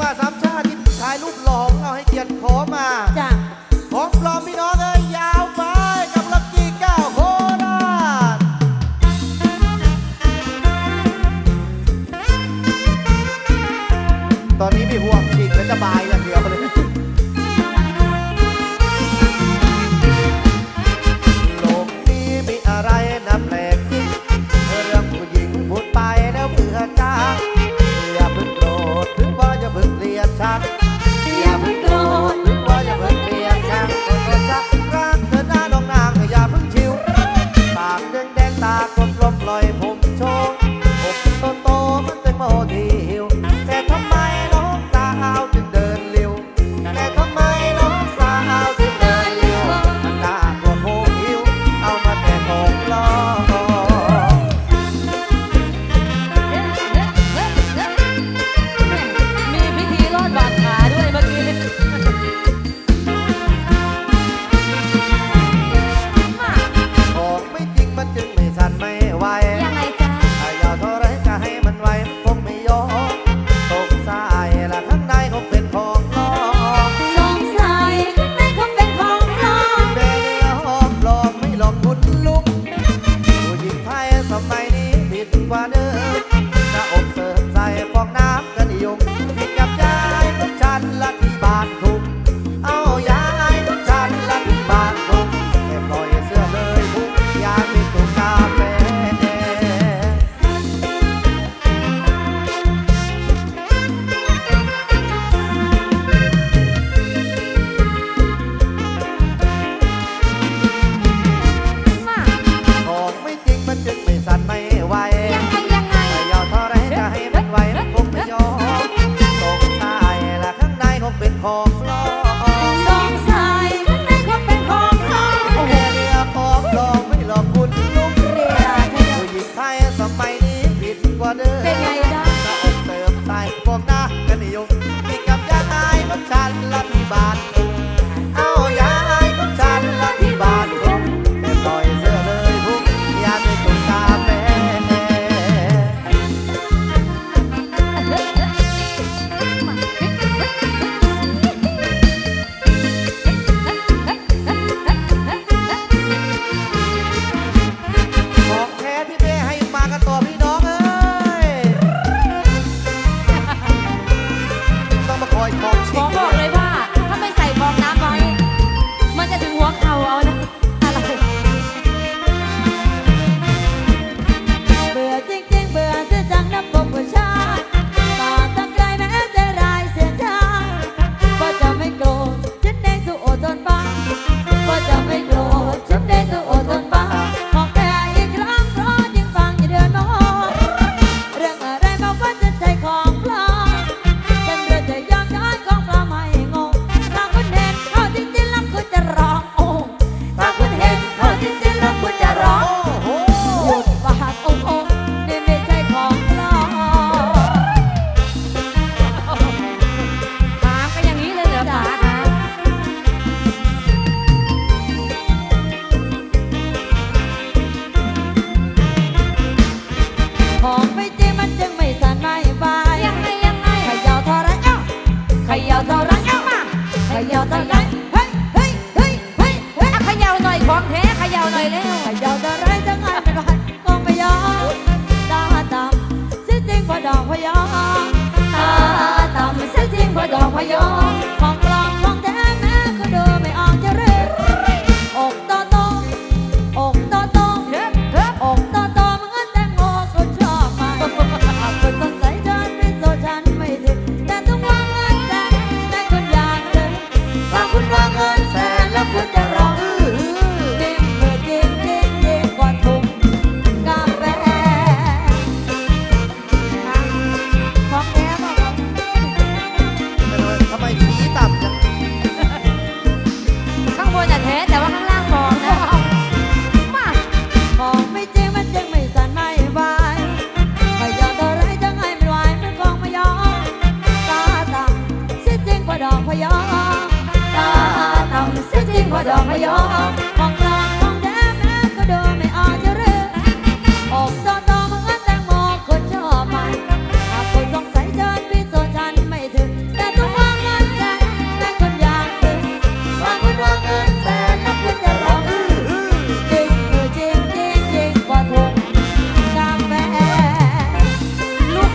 ว่าสามชาติที่ถ่ายรูปหลองเราให้เกียรติขอมา จ้ะ father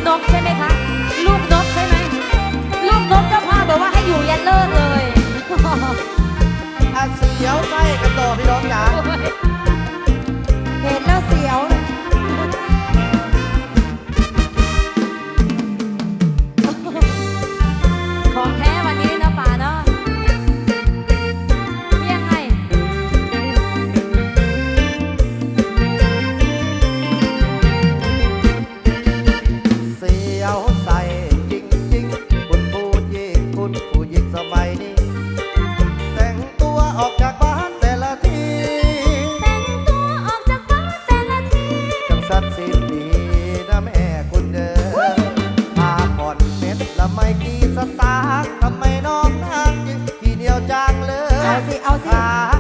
นกใช่ไหมคะ ลูกนกใช่ไหม ลูกนกก็พาบอกว่าให้อยู่ยันเลิกเลย อะเสียวไส้กันต่อพี่น้องจ๋า โสักสิบปีนะแม่คุณเดินมาผ่อนเม็ดละไม่กี่สตางค์ทำไมน้องนางยิ่งทีเดียวจังเลยเอาสิเอาสิ